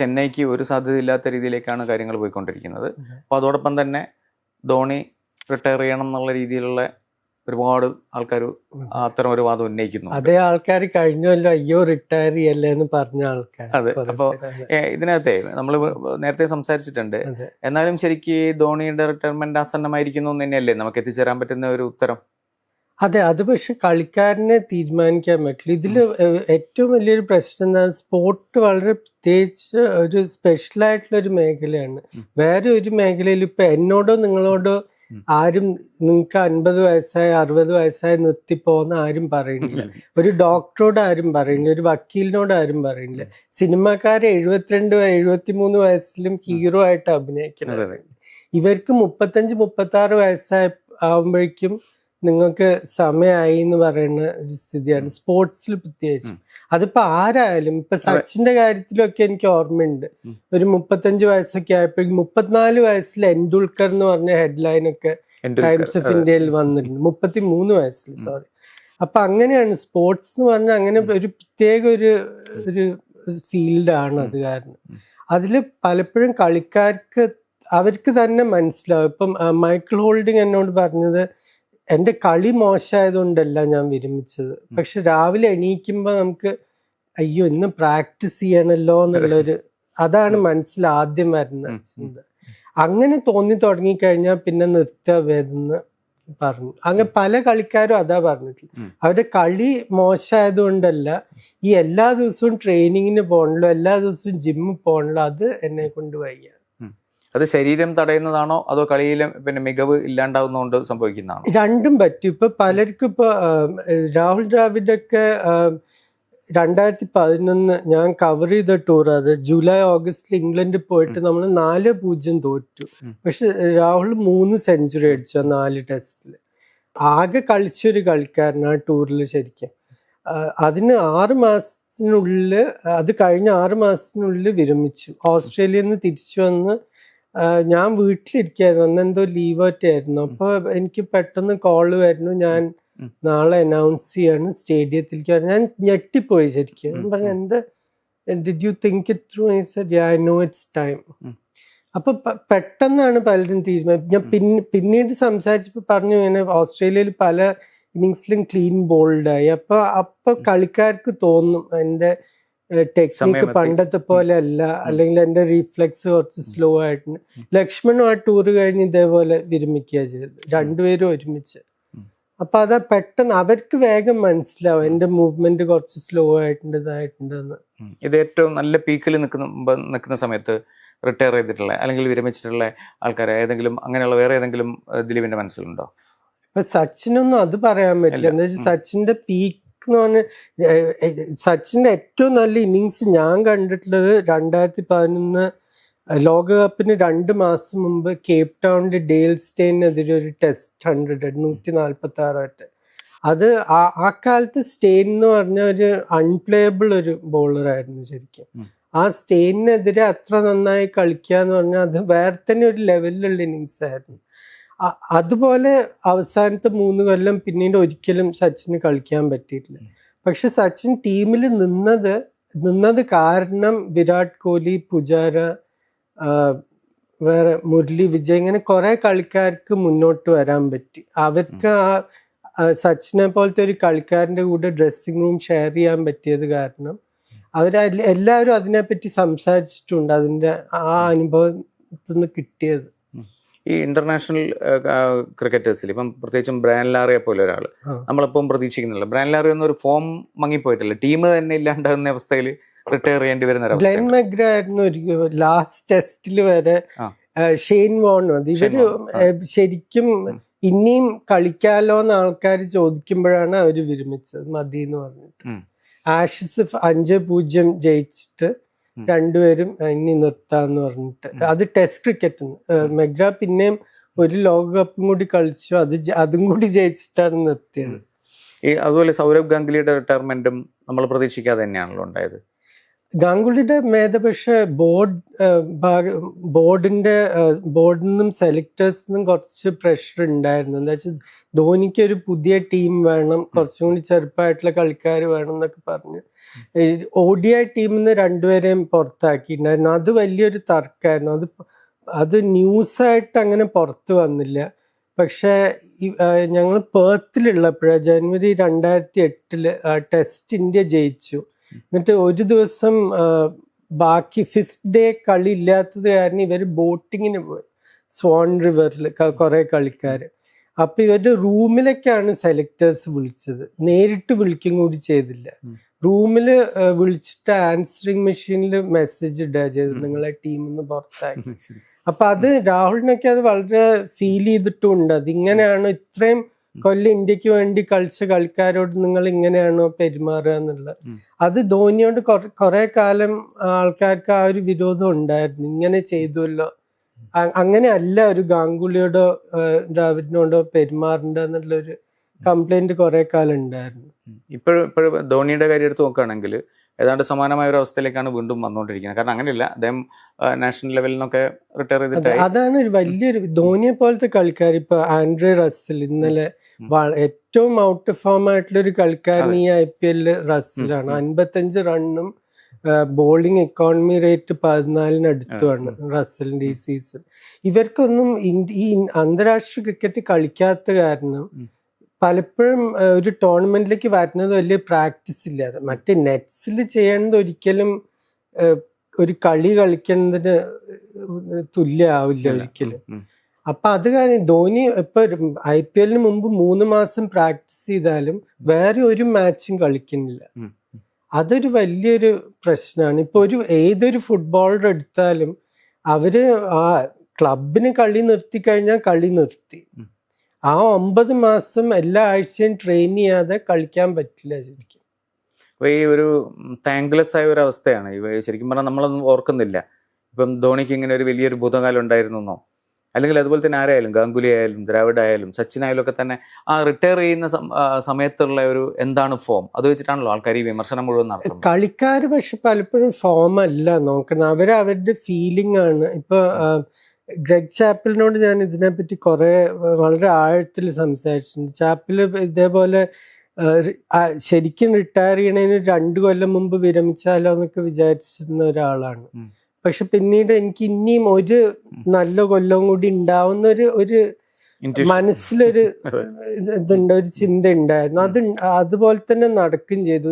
ചെന്നൈക്ക് ഒരു സാധ്യതയില്ലാത്ത രീതിയിലേക്കാണ് കാര്യങ്ങൾ പോയിക്കൊണ്ടിരിക്കുന്നത്. അപ്പോൾ അതോടൊപ്പം തന്നെ ധോണി റിട്ടയർ ചെയ്യണം എന്നുള്ള രീതിയിലുള്ള ഒരുപാട് ആൾക്കാർ അത്തരം ഒരു വാദം ഉന്നയിക്കുന്നു അതേ ആൾക്കാർ കഴിഞ്ഞല്ലോ അയ്യോ റിട്ടയർ ചെയ്യല്ലേ എന്ന് പറഞ്ഞ ആൾക്കാർ അതെ, അപ്പോൾ അപ്പൊ ഇതിനകത്തെ നമ്മൾ നേരത്തെ സംസാരിച്ചിട്ടുണ്ട്. എന്നാലും ശരിക്കും ധോണിയുടെ റിട്ടയർമെന്റ് ആസന്നമായിരിക്കുന്നു എന്ന് തന്നെയല്ലേ നമുക്ക് എത്തിച്ചേരാൻ പറ്റുന്ന ഒരു ഉത്തരം? അതെ അത് പക്ഷെ കളിക്കാരനെ തീരുമാനിക്കാൻ പറ്റില്ല. ഇതിൽ ഏറ്റവും വലിയൊരു പ്രശ്നം എന്താ സ്പോർട്ട് വളരെ പ്രത്യേകിച്ച് ഒരു സ്പെഷ്യൽ ആയിട്ടുള്ള ഒരു മേഖലയാണ്. വേറെ ഒരു മേഖലയിൽ ഇപ്പൊ എന്നോടോ നിങ്ങളോടോ ആരും നിങ്ങൾക്ക് അൻപത് വയസ്സായ അറുപത് വയസ്സായ നിർത്തിപ്പോന്ന് ആരും പറയുന്നില്ല. ഒരു ഡോക്ടറോട് ആരും പറയുന്നില്ല. ഒരു വക്കീലിനോട് ആരും പറയുന്നില്ല. സിനിമാക്കാരെ എഴുപത്തിരണ്ട് എഴുപത്തിമൂന്ന് വയസ്സിലും ഹീറോ ആയിട്ട് അതെ. ഇവർക്ക് മുപ്പത്തഞ്ച് മുപ്പത്തി ആറ് വയസ്സായ ആവുമ്പോഴേക്കും നിങ്ങൾക്ക് സമയമായി എന്ന് പറയുന്ന ഒരു സ്ഥിതിയാണ്. സ്പോർട്സിൽ പ്രത്യേകിച്ച്. അതിപ്പോ ആരായാലും ഇപ്പൊ സച്ചിന്റെ കാര്യത്തിലൊക്കെ എനിക്ക് ഓർമ്മയുണ്ട്. ഒരു മുപ്പത്തഞ്ച് വയസ്സൊക്കെ ആയപ്പോ മുപ്പത്തിനാല് വയസ്സിൽ എൻഡുൽക്കർ എന്ന് പറഞ്ഞ ഹെഡ്ലൈൻ ഒക്കെ ടൈംസ് ഓഫ് ഇന്ത്യയിൽ വന്നിട്ടുണ്ട്. മുപ്പത്തി മൂന്ന് വയസ്സിൽ സോറി അപ്പൊ അങ്ങനെയാണ് സ്പോർട്സ് എന്ന് പറഞ്ഞാൽ അങ്ങനെ ഒരു പ്രത്യേക ഒരു ഒരു ഫീൽഡാണ് അത് കാരണം. അതിൽ പലപ്പോഴും കളിക്കാർക്ക് അവർക്ക് തന്നെ മനസ്സിലാവും. ഇപ്പം മൈക്കിൾ ഹോൾഡിങ് എന്നോട് പറഞ്ഞത് എന്റെ കളി മോശമായതുകൊണ്ടല്ല ഞാൻ വിരമിച്ചത്. പക്ഷെ രാവിലെ എണീക്കുമ്പോൾ നമുക്ക് അയ്യോ ഇന്ന് പ്രാക്ടീസ് ചെയ്യണല്ലോ എന്നുള്ളൊരു അതാണ് മനസ്സിൽ ആദ്യം വരുന്ന. ചിന്ത. അങ്ങനെ തോന്നി തുടങ്ങിക്കഴിഞ്ഞാൽ പിന്നെ നിർത്തവേദെന്ന് പറഞ്ഞു. അങ്ങനെ പല കളിക്കാരും അതാ പറഞ്ഞിട്ടില്ല അവരുടെ കളി മോശമായതുകൊണ്ടല്ല ഈ എല്ലാ ദിവസവും ട്രെയിനിങ്ങിന് പോകണല്ലോ എല്ലാ ദിവസവും ജിമ്മിൽ പോകണല്ലോ അത് എന്നെ കൊണ്ട് വയ്യ. അത് ശരീരം തടയുന്നതാണോ അതോ കളിയിൽ പിന്നെ മികവ് ഇല്ലാണ്ടാവുന്നതുകൊണ്ട് സംഭവിക്കുന്നതാണോ? രണ്ടും പറ്റും. ഇപ്പൊ പലർക്കും ഇപ്പൊ രാഹുൽ ദ്രാവിഡൊക്കെ രണ്ടായിരത്തി പതിനൊന്ന് ഞാൻ കവർ ചെയ്ത ടൂർ അത് ജൂലൈ ഓഗസ്റ്റിൽ ഇംഗ്ലണ്ടിൽ പോയിട്ട് നമ്മൾ നാല് പൂജ്യം തോറ്റു. പക്ഷെ രാഹുൽ മൂന്ന് സെഞ്ചുറി അടിച്ചു നാല് ടെസ്റ്റിൽ ആകെ കളിച്ചൊരു കളിക്കാരൻ ആ ടൂറിൽ ശരിക്കും. അതിന് ആറ് മാസത്തിനുള്ളിൽ അത് കഴിഞ്ഞ ആറ് മാസത്തിനുള്ളിൽ വിരമിച്ചു. ഓസ്ട്രേലിയയിൽ നിന്ന് തിരിച്ചു വന്ന് ഞാൻ വീട്ടിലിരിക്കായിരുന്നു. അന്ന് എന്തോ ലീവ് ആയിരുന്നു അപ്പൊ എനിക്ക് പെട്ടെന്ന് കോൾ വരുന്നു. ഞാൻ നാളെ അനൗൺസ് ചെയ്യാണ് സ്റ്റേഡിയത്തിലേക്ക് വരുന്നത് ഞാൻ ഞെട്ടിപ്പോയി ശരിക്കും. പറഞ്ഞു. എന്ത്? Did you think it through I said I know it's time. അപ്പൊ പെട്ടെന്നാണ് പലരും തീരുമാനം. ഞാൻ പിന്നെ പിന്നീട് സംസാരിച്ചപ്പോ പറഞ്ഞു ഇങ്ങനെ ഓസ്ട്രേലിയയിൽ പല ഇന്നിങ്സിലും ക്ലീൻ ബോൾഡായി അപ്പൊ അപ്പൊ കളിക്കാർക്ക് തോന്നും എന്റെ ടെക്നിക്ക്. പണ്ടത്തെ പോലെ അല്ല അല്ലെങ്കിൽ എന്റെ റീഫ്ലെക്സ് കുറച്ച് സ്ലോ ആയിട്ടുണ്ട് ലക്ഷ്മണും ആ ടൂർ കഴിഞ്ഞ് ഇതേപോലെ വിരമിക്കുക ചെയ്തത്. രണ്ടുപേരും ഒരുമിച്ച്. അപ്പൊ അത് പെട്ടെന്ന് അവർക്ക് വേഗം മനസ്സിലാവും എന്റെ മൂവ്മെന്റ് കുറച്ച് സ്ലോ ആയിട്ടുണ്ട് ഇതായിട്ടുണ്ടെന്ന്. ഇത് ഏറ്റവും നല്ല പീക്കിൽ നിൽക്കുന്ന നിൽക്കുന്ന സമയത്ത് റിട്ടയർ ചെയ്തിട്ടുള്ള അല്ലെങ്കിൽ വിരമിച്ചിട്ടുള്ള ആൾക്കാരെ ഏതെങ്കിലും അങ്ങനെയുള്ള വേറെ ഏതെങ്കിലും ദിലീപിന്റെ മനസ്സിലുണ്ടോ? ഇപ്പൊ സച്ചിനൊന്നും അത് പറയാൻ പറ്റില്ല. എന്താ വെച്ചാൽ സച്ചിന്റെ പീക്ക് എന്ന് പറഞ്ഞാൽ സച്ചിന്റെ ഏറ്റവും നല്ല ഇന്നിങ്സ് ഞാൻ കണ്ടിട്ടുള്ളത് രണ്ടായിരത്തി പതിനൊന്ന് ലോകകപ്പിന് രണ്ട് മാസം മുമ്പ് കേപ്പ് ടൗണിൽ ഡേൽ സ്റ്റെയിനെതിരെ ഒരു ടെസ്റ്റ് ഹൺഡ്രഡ് നൂറ്റി നാൽപ്പത്തി ആറായിട്ട് അത് ആ ആ കാലത്ത് സ്റ്റെയിൻ എന്ന് പറഞ്ഞ ഒരു അൺപ്ലേയബിൾ ഒരു ബോളറായിരുന്നു ശരിക്കും. ആ സ്റ്റെയിനെതിരെ അത്ര നന്നായി കളിക്കുക എന്ന് പറഞ്ഞാൽ അത് വേറെ തന്നെ ഒരു ലെവലിലുള്ള ഇന്നിങ്സ് ആയിരുന്നു. അതുപോലെ അവസാനത്തെ മൂന്ന് കൊല്ലം പിന്നീട് ഒരിക്കലും സച്ചിന് കളിക്കാൻ പറ്റിയിട്ടില്ല. പക്ഷെ സച്ചിൻ ടീമിൽ നിന്നത് നിന്നത് കാരണം വിരാട് കോഹ്ലി പുജാര വേറെ മുരളി വിജയ് ഇങ്ങനെ കുറെ കളിക്കാർക്ക് മുന്നോട്ട് വരാൻ പറ്റി. അവർക്ക് ആ ആ, സച്ചിനെ പോലത്തെ ഒരു കളിക്കാരന്റെ കൂടെ ഡ്രസ്സിംഗ് റൂം ഷെയർ ചെയ്യാൻ പറ്റിയത് കാരണം അവർ എല്ലാവരും അതിനെപ്പറ്റി സംസാരിച്ചിട്ടുണ്ട്. അതിന്റെ ആ അനുഭവത്തിൽ നിന്ന് കിട്ടിയത്. ഈ ഇന്റർനാഷണൽ ക്രിക്കറ്റേഴ്സിൽ ഇപ്പം പ്രത്യേകിച്ചും ബ്രാൻ ലാറിയെ പോലെ ഒരാൾ. നമ്മളിപ്പം പ്രതീക്ഷിക്കുന്നില്ല. ബ്രാൻ ലാറി ഒന്നും ഒരു ഫോം മങ്ങിപ്പോയിട്ടില്ല. ടീം തന്നെ ഇല്ലാണ്ടാകുന്ന അവസ്ഥയിൽ റിട്ടയർ ചെയ്യേണ്ടി വരുന്ന ഗ്ലെൻ മെഗ്ര ആയിരുന്നു ലാസ്റ്റ് ടെസ്റ്റിൽ വരെ ഷെയ്ൻ വോൺ മതി ഇവർ ശരിക്കും ഇനിയും കളിക്കാലോ എന്ന് ആൾക്കാർ ചോദിക്കുമ്പോഴാണ് അവർ വിരമിച്ചത്. മതി എന്ന് പറഞ്ഞിട്ട് ആഷിസ് അഞ്ച് പൂജ്യം ജയിച്ചിട്ട്. രണ്ടുപേരും ഇനി നിർത്താന്ന് പറഞ്ഞിട്ട്. അത് ടെസ്റ്റ് ക്രിക്കറ്റ് മെഗ്ര പിന്നെയും ഒരു ലോകകപ്പും കൂടി കളിച്ചു. അത് അതും കൂടി ജയിച്ചിട്ടാണ് നിർത്തിയത്. ഈ അതുപോലെ സൗരഭ് ഗാംഗുലിയുടെ റിട്ടയർമെന്റും നമ്മൾ പ്രതീക്ഷിക്കാതെ തന്നെയാണല്ലോ ഉണ്ടായത്. ഗാംഗുലിയുടെ മേധ പക്ഷെ ബോർഡ് ഭാഗ ബോർഡിന്റെ ബോർഡിൽ നിന്നും സെലക്ടേഴ്സിൽ നിന്നും കുറച്ച് പ്രഷർ ഉണ്ടായിരുന്നു. എന്താ വെച്ചാൽ ധോനിക്ക് ഒരു പുതിയ ടീം വേണം കുറച്ചും കൂടി ചെറുപ്പമായിട്ടുള്ള കളിക്കാർ വേണം എന്നൊക്കെ പറഞ്ഞ് ഐ ടീമിൽ നിന്ന് രണ്ടുപേരെയും പുറത്താക്കിയിട്ടുണ്ടായിരുന്നു. അത് വലിയൊരു തർക്കമായിരുന്നു. അത് അത് ന്യൂസായിട്ട് അങ്ങനെ പുറത്ത് വന്നില്ല. പക്ഷേ ഞങ്ങൾ പേർത്തിലുള്ളപ്പോഴാണ് ജനുവരി രണ്ടായിരത്തി എട്ടിൽ ടെസ്റ്റ് ഇന്ത്യ ജയിച്ചു. എന്നിട്ട് ഒരു ദിവസം ബാക്കി ഫിഫ്ത് ഡേ കളി ഇല്ലാത്തത് കാരണം ഇവർ ബോട്ടിങ്ങിന് പോയി. സ്വാൺ റിവറിൽ കുറെ കളിക്കാർ അപ്പൊ ഇവരുടെ റൂമിലേക്കാണ് സെലക്ടേഴ്സ് വിളിച്ചത്. നേരിട്ട് വിളിക്കും കൂടി ചെയ്തില്ല. റൂമിൽ റൂമിൽ വിളിച്ചിട്ട് ആൻസറിങ് മെഷീനിൽ മെസ്സേജ് ഇടുക ചെയ്തത്. നിങ്ങളെ ടീമിൽ നിന്ന് പുറത്താക്കി. അപ്പൊ അത് രാഹുലിനൊക്കെ അത് വളരെ ഫീൽ ചെയ്തിട്ടുണ്ട് അതിങ്ങനെയാണ് ഇത്രയും കൊല്ലം ഇന്ത്യയ്ക്ക് വേണ്ടി കളിച്ച കളിക്കാരോട് നിങ്ങൾ ഇങ്ങനെയാണോ പെരുമാറുക എന്നുള്ളത്? അത് ധോനിയോട് കൊറ- കാലം ആൾക്കാർക്ക് ആ ഒരു വിരോധം ഉണ്ടായിരുന്നു. ഇങ്ങനെ ചെയ്തുവല്ലോ. അങ്ങനെ അല്ല ഒരു ഗാംഗുലിയോടോ ദ്രാവിഡിനോടോ പെരുമാറേണ്ട ഒരു കംപ്ലൈന്റ് കുറെ കാലം ഉണ്ടായിരുന്നു. ഇപ്പോഴും ഇപ്പോഴും ധോണിയുടെ കാര്യം എടുത്ത് നോക്കുകയാണെങ്കിൽ ഏതാണ്ട് സമാനമായ ഒരു അവസ്ഥയിലേക്കാണ് വീണ്ടും വന്നുകൊണ്ടിരിക്കുന്നത്. കാരണം അങ്ങനെയല്ല അദ്ദേഹം നാഷണൽ ലെവലിൽ നിന്നൊക്കെ റിട്ടയർ ചെയ്തിട്ട് അതാണ് ഒരു വലിയൊരു ധോനിയെ പോലത്തെ കളിക്കാർ ഇപ്പൊ ആൻഡ്രേ റസ്സൽ ഇന്നലെ ഏറ്റവും ഔട്ട് ഫോം ആയിട്ടുള്ള ഒരു കളിക്കാരൻ ഈ ഐ പി എല്ലിൽ റസ്സലാണ്. അൻപത്തഞ്ച് റണ്ണും ബോളിംഗ് എക്കോണമി റേറ്റ് പതിനാലിന് അടുത്തുമാണ് ഉം. റസലിന്റെ ഈ സീസൺ ഇവർക്കൊന്നും ഈ അന്താരാഷ്ട്ര ക്രിക്കറ്റ് കളിക്കാത്ത കാരണം. പലപ്പോഴും ഒരു ടൂർണമെന്റിലേക്ക് വരുന്നത് വലിയ പ്രാക്ടീസ് ഇല്ലാതെ മറ്റ് നെറ്റ്സിൽ ചെയ്യേണ്ടത് ഒരിക്കലും ഒരു കളി കളിക്കുന്നതിന് തുല്യമാവില്ല ഒരിക്കലും. അപ്പൊ അത് കാരണം ധോനി ഇപ്പൊ ഐ പി എല്ലിന് മുമ്പ് മൂന്ന് മാസം പ്രാക്ടീസ് ചെയ്താലും വേറെ ഒരു മാച്ചും കളിക്കുന്നില്ല. അതൊരു വലിയൊരു പ്രശ്നമാണ് ഇപ്പൊ ഒരു ഏതൊരു ഫുട്ബോളർ എടുത്താലും അവർ ആ ക്ലബിന് കളി നിർത്തി കഴിഞ്ഞാൽ കളി നിർത്തി. ആ ഒമ്പത് മാസം എല്ലാ ആഴ്ചയും ട്രെയിൻ ചെയ്യാതെ കളിക്കാൻ പറ്റില്ല ശരിക്കും. അപ്പൊ ഈ ഒരു താങ്ക്ലെസ് ആയ ഒരു അവസ്ഥയാണ്. ശരിക്കും പറഞ്ഞാൽ നമ്മളൊന്നും ഓർക്കുന്നില്ല. ഇപ്പം ധോണിക്ക് ഇങ്ങനെ ഒരു വലിയൊരു ഭൂതകാലം ഉണ്ടായിരുന്നോ അല്ലെങ്കിൽ അതുപോലെ തന്നെ ആരായാലും ഗാംഗുലി ആയാലും ദ്രാവിഡ് ആയാലും സച്ചിൻ ആയാലും ഒക്കെ തന്നെ ആ റിട്ടയർ ചെയ്യുന്ന സമയത്തുള്ള ഒരു എന്താണ് ഫോം അത് വെച്ചിട്ടാണല്ലോ ആൾക്കാർ ഈ വിമർശനം മുഴുവൻ നടത്തുന്നത്. കളിക്കാർ പക്ഷെ പലപ്പോഴും ഫോം അല്ല നോക്കണം അവർ അവരുടെ ഫീലിംഗ് ആണ്. ഇപ്പൊ ഗ്രെഗ് ചാപ്പിളിനോട് ഞാൻ ഇതിനെപ്പറ്റി കുറേ വളരെ ആഴത്തിൽ സംസാരിച്ചിട്ടുണ്ട്. ചാപ്പിൽ ഇതേപോലെ ശരിക്കും റിട്ടയർ ചെയ്യണതിന് രണ്ട് കൊല്ലം മുമ്പ് വിരമിച്ചാലോ എന്നൊക്കെ വിചാരിച്ചിരുന്ന ഒരാളാണ്. പക്ഷെ പിന്നീട് എനിക്ക് ഇനിയും ഒരു നല്ല കൊല്ലവും കൂടി ഉണ്ടാവുന്ന ഒരു ഒരു മനസ്സിലൊരു. ഇതുണ്ട് ഒരു ചിന്ത ഉണ്ടായിരുന്നു. അത് അതുപോലെ തന്നെ നടക്കുകയും ചെയ്തു.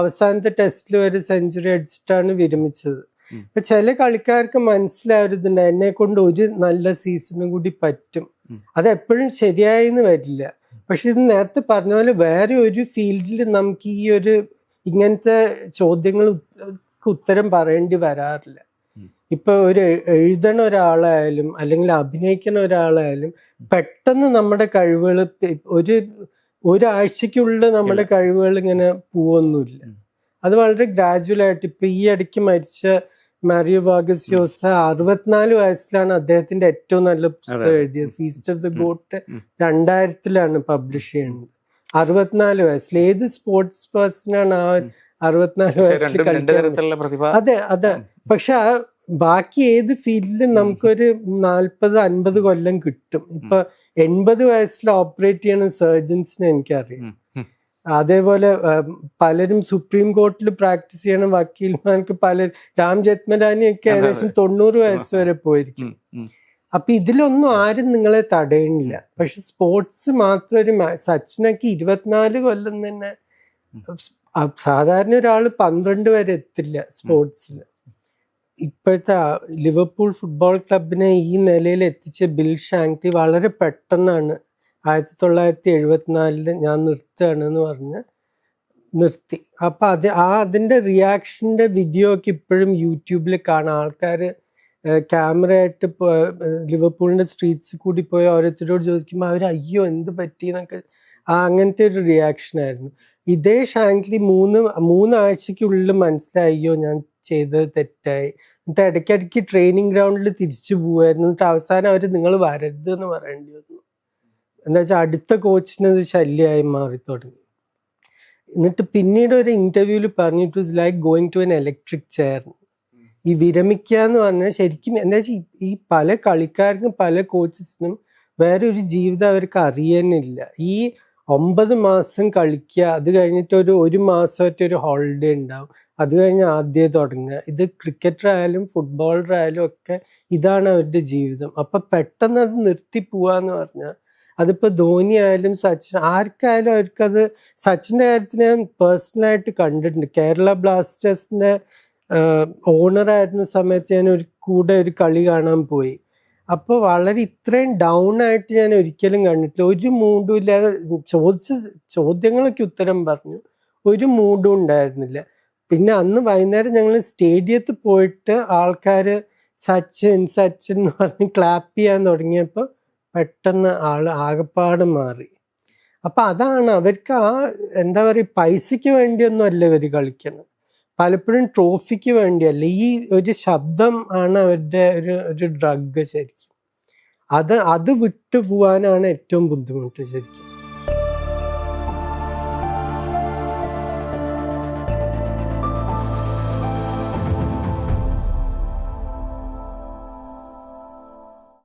അവസാനത്തെ ടെസ്റ്റിൽ ഒരു സെഞ്ചുറി അടിച്ചിട്ടാണ് വിരമിച്ചത്. ഇപ്പൊ ചില കളിക്കാർക്ക് മനസ്സിലായിരുന്നുണ്ട് എന്നെ കൊണ്ട് ഒരു നല്ല സീസണും കൂടി പറ്റും. അത് എപ്പോഴും ശരിയായിന്ന് വരില്ല. പക്ഷെ ഇത് നേരത്തെ പറഞ്ഞ പോലെ വേറെ ഒരു ഫീൽഡിൽ നമുക്ക് ഈ ഒരു ഇങ്ങനത്തെ ചോദ്യങ്ങൾ ഉത്തരം പറയേണ്ടി വരാറില്ല. ഇപ്പൊ ഒരു എഴുതണ ഒരാളായാലും അല്ലെങ്കിൽ അഭിനയിക്കുന്ന ഒരാളായാലും പെട്ടെന്ന് നമ്മുടെ കഴിവുകൾ ഒരു ഒരാഴ്ചക്കുള്ളിൽ നമ്മുടെ കഴിവുകൾ ഇങ്ങനെ പോവൊന്നുമില്ല. അത് വളരെ ഗ്രാജുവൽ ആയിട്ട് ഇപ്പൊ ഈ ഇടയ്ക്ക് മരിച്ച മാരിയോ വാഗസ് യോസ അറുപത്തിനാല് വയസ്സിലാണ് അദ്ദേഹത്തിന്റെ ഏറ്റവും നല്ല പുസ്തകം. എഴുതിയത് ഫീസ്റ്റ് ഓഫ് ദ. ഗോട്ട്. രണ്ടായിരത്തിലാണ് പബ്ലിഷ് ചെയ്യുന്നത് അറുപത്തിനാല് വയസ്സിൽ ഏത് സ്പോർട്സ് പേഴ്സണാണ് ആ. അറുപത്തിനാല് വയസ്സിൽ അതെ അതെ പക്ഷെ ആ ബാക്കി ഏത് ഫീൽഡിലും നമുക്കൊരു നാൽപ്പത് അൻപത് കൊല്ലം കിട്ടും ഇപ്പൊ എൺപത് വയസ്സിൽ ഓപ്പറേറ്റ് ചെയ്യണ സർജൻസിനെ എനിക്കറിയാം. അതേപോലെ പലരും സുപ്രീം കോർട്ടിൽ പ്രാക്ടീസ് ചെയ്യണ വക്കീൽമാർക്ക് പല രാം ജത്മരാനി ഒക്കെ അതെ, അതെ. ഏകദേശം തൊണ്ണൂറ് വയസ്സ് വരെ പോയിരിക്കും. അപ്പൊ ഇതിലൊന്നും ആരും നിങ്ങളെ തടയണില്ല. പക്ഷെ സ്പോർട്സ് മാത്രം ഒരു സച്ചിനൊക്കെ ഇരുപത്തിനാല് കൊല്ലം തന്നെ സാധാരണ ഒരാൾ പന്ത്രണ്ട് വരെ എത്തില്ല സ്പോർട്സിൽ ഇപ്പോഴത്തെ ലിവർപൂൾ ഫുട്ബോൾ ക്ലബിനെ ഈ നിലയിൽ എത്തിച്ച ബിൽ ഷാങ്ക്ടി വളരെ പെട്ടെന്നാണ് ആയിരത്തി തൊള്ളായിരത്തി എഴുപത്തിനാലിൽ ഞാൻ നിർത്തുകയാണ് എന്ന് പറഞ്ഞ് നിർത്തി. അപ്പൊ അത് ആ അതിന്റെ റിയാക്ഷന്റെ വീഡിയോ ഒക്കെ ഇപ്പോഴും യൂട്യൂബിൽ കാണാം. ആൾക്കാർ ക്യാമറ ആയിട്ട് ഇപ്പൊ, ലിവർപൂളിന്റെ സ്ട്രീറ്റ്സിൽ കൂടി പോയി ഓരോരുത്തരോട് ചോദിക്കുമ്പോൾ അവർ അയ്യോ എന്ത് പറ്റി? എന്നൊക്കെ. ആ അങ്ങനത്തെ ഒരു റിയാക്ഷൻ ആയിരുന്നു. ഇതേ ഷാങ്ക്ലി മൂന്ന് മൂന്നാഴ്ചക്കുള്ളിൽ മനസ്സിലായി അയ്യോ ഞാൻ ചെയ്തത് തെറ്റായി. എന്നിട്ട് ഇടയ്ക്കിടയ്ക്ക് ട്രെയിനിങ് ഗ്രൗണ്ടിൽ തിരിച്ചു പോവായിരുന്നു. എന്നിട്ട് അവസാനം അവർ നിങ്ങൾ വരരുത് എന്ന് പറയേണ്ടി വന്നു. എന്താ വെച്ചാൽ അടുത്ത കോച്ചിന് ഇത് ശല്യമായി മാറി തുടങ്ങി. എന്നിട്ട് പിന്നീട് ഒരു ഇന്റർവ്യൂവിൽ പറഞ്ഞു it was like going to an electric chair ഈ വിരമിക്കുക എന്ന് പറഞ്ഞാൽ ശരിക്കും എന്താ വെച്ചാൽ ഈ പല കളിക്കാർക്കും പല കോച്ചസിനും വേറെ ഒരു ജീവിതം അവർക്ക് അറിയാനില്ല. ഈ ഒമ്പത് മാസം കളിക്കുക അത് കഴിഞ്ഞിട്ട് ഒരു ഒരു മാസമായിട്ട് ഒരു ഹോളിഡേ ഉണ്ടാവും. അത് കഴിഞ്ഞ് ആദ്യം തുടങ്ങുക. ഇത് ക്രിക്കറ്ററായാലും ഫുട്ബോളറായാലും ഒക്കെ ഇതാണ് അവരുടെ ജീവിതം. അപ്പം പെട്ടെന്ന് അത് നിർത്തി പോവാന്ന് പറഞ്ഞാൽ അതിപ്പോ ധോനി ആയാലും സച്ചിൻ ആർക്കായാലും അവർക്കത് സച്ചിന്റെ കാര്യത്തിൽ ഞാൻ പേഴ്സണലായിട്ട് കണ്ടിട്ടുണ്ട്. കേരള ബ്ലാസ്റ്റേഴ്സിന്റെ ഓണർ ആയിരുന്ന സമയത്ത് ഞാൻ ഒരു കൂടെ ഒരു കളി കാണാൻ പോയി. അപ്പോൾ വളരെ ഇത്രയും ഡൗൺ ആയിട്ട് ഞാൻ ഒരിക്കലും കണ്ടിട്ടില്ല. ഒരു മൂഡും ഇല്ലാതെ ചോദിച്ച ചോദ്യങ്ങളൊക്കെ ഉത്തരം പറഞ്ഞു. ഒരു മൂഡും ഉണ്ടായിരുന്നില്ല. പിന്നെ അന്ന് വൈകുന്നേരം ഞങ്ങൾ സ്റ്റേഡിയത്തിൽ പോയിട്ട് ആൾക്കാർ സച്ചിൻ സച്ചിൻ എന്ന് പറഞ്ഞ് ക്ലാപ്പ് ചെയ്യാൻ തുടങ്ങിയപ്പോൾ പെട്ടെന്ന് ആൾ ആകപ്പാട് മാറി. അപ്പൊ അതാണ് അവർക്ക് ആ എന്താ പറയുക പൈസക്ക് വേണ്ടിയൊന്നും അല്ല ഇവർ കളിക്കണം പലപ്പോഴും ട്രോഫിക്ക് വേണ്ടിയല്ല. ഈ ഒരു ശബ്ദം ആണ് അവരുടെ ഒരു ഒരു ഡ്രഗ് ശരിക്കും. അത് അത് വിട്ടു പോവാനാണ് ഏറ്റവും ബുദ്ധിമുട്ട് ശരിക്കും.